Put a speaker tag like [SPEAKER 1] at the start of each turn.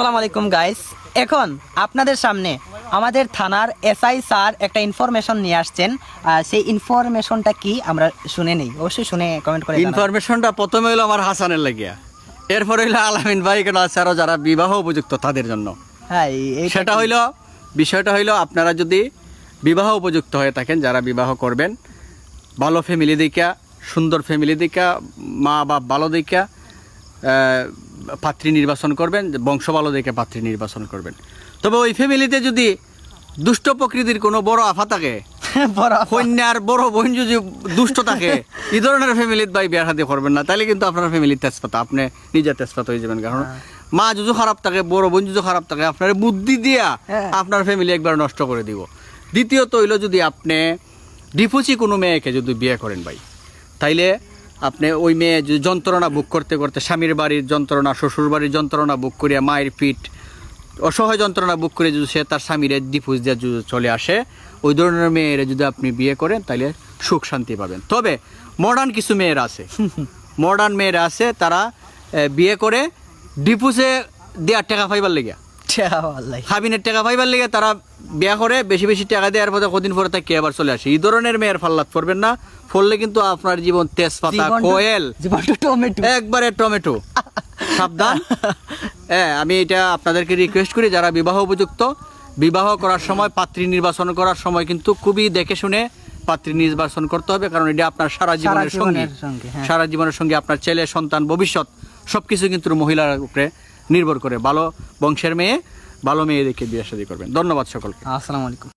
[SPEAKER 1] আসসালামু আলাইকুম গাইস এখন আপনাদের সামনে আমাদের থানার এসআই স্যার একটা ইনফরমেশন নিয়ে আসছেন। সেই ইনফরমেশনটা কি আমরা শুনে নেই। অবশ্যই শুনে কমেন্ট করে
[SPEAKER 2] ইনফরমেশনটা প্রথমে হইল আমার হাসানের লাগিয়া। এরপরে হইল আলামিন ভাই কেন আছে যারা বিবাহ উপযুক্ত তাদের জন্য।
[SPEAKER 1] হ্যাঁ এই-
[SPEAKER 2] সেটা? হইল বিষয়টা হইল আপনারা যদি বিবাহ উপযুক্ত হয়ে থাকেন যারা বিবাহ করবেন ভালো ফ্যামিলি দেখা সুন্দর ফ্যামিলি দেখা মা বাপ ভালো আহ, পাত্রী নির্বাচন করবেন বংশ ভালো দেখে পাত্রী নির্বাচন করবেন। তবে ওই ফ্যামিলিতে যদি দুষ্ট প্রকৃতির কোনো বড় আফা থাকে কন্যার বড় বোন যদি দুষ্ট থাকে এই ধরনের ফ্যামিলিত ভাই বিয়ার হাতে করবেন না। তাহলে কিন্তু আপনার ফ্যামিলির তেজপাতা আপনি নিজের তেজপাত হয়ে যাবেন। কারণ মা যদি খারাপ থাকে বড় বোন যদি খারাপ থাকে আপনার বুদ্ধি দিয়া
[SPEAKER 1] হ্যাঁ।
[SPEAKER 2] আপনার ফ্যামিলি একবার নষ্ট করে দিব। দ্বিতীয়ত হইল যদি আপনি ডিফুসি কোনো মেয়েকে যদি বিয়ে করেন ভাই তাইলে আপনি ওই মেয়ে যন্ত্রণা বুক করতে করতে স্বামীর বাড়ির যন্ত্রণা শ্বশুর বাড়ির যন্ত্রণা বুক করিয়া মায়ের পিঠ অসহায় যন্ত্রণা বুক করে যদি সে তার স্বামীর ডিফুজ দিয়ে চলে আসে, ওই ধরনের মেয়েরা যদি আপনি বিয়ে করেন তাহলে সুখ শান্তি পাবেন। তবে মডার্ন কিছু মেয়েরা আছে। মডার্ন মেয়েরা আছে, তারা বিয়ে করে ডিপুসে দেওয়ার টাকা পাইবার লেগে
[SPEAKER 1] আল্লাহ।
[SPEAKER 2] খাবিনের টাকা পাইবার লেগে তারা বিয়া করে বেশি বেশি টাকা দেওয়ার পরে কদিন পরে তাকে আবার চলে আসে। এই ধরনের মেয়ের ফাল্লাত পড়বেন না ফললে কিন্তু আপনার জীবন তেজপাতা কোয়েল।
[SPEAKER 1] টমেটো।
[SPEAKER 2] একবারে টমেটো। সাবধান। হ্যাঁ আমি এটা আপনাদেরকে রিকোয়েস্ট করি যারা বিবাহ উপযুক্ত বিবাহ করার সময় পাত্রী নির্বাচন করার সময় কিন্তু খুবই দেখে শুনে পাত্রী নির্বাচন করতে হবে কারণ এটা আপনার সারা
[SPEAKER 1] জীবনের সঙ্গে হ্যাঁ।
[SPEAKER 2] সারা জীবনের সঙ্গে আপনার ছেলে সন্তান ভবিষ্যৎ সবকিছু কিন্তু মহিলার উপরে নির্ভর করে। ভালো বংশের মেয়ে, ভালো মেয়ে দেখে বিয়ে শাদী করবেন। ধন্যবাদ সকলকে।
[SPEAKER 1] আসসালামু আলাইকুম।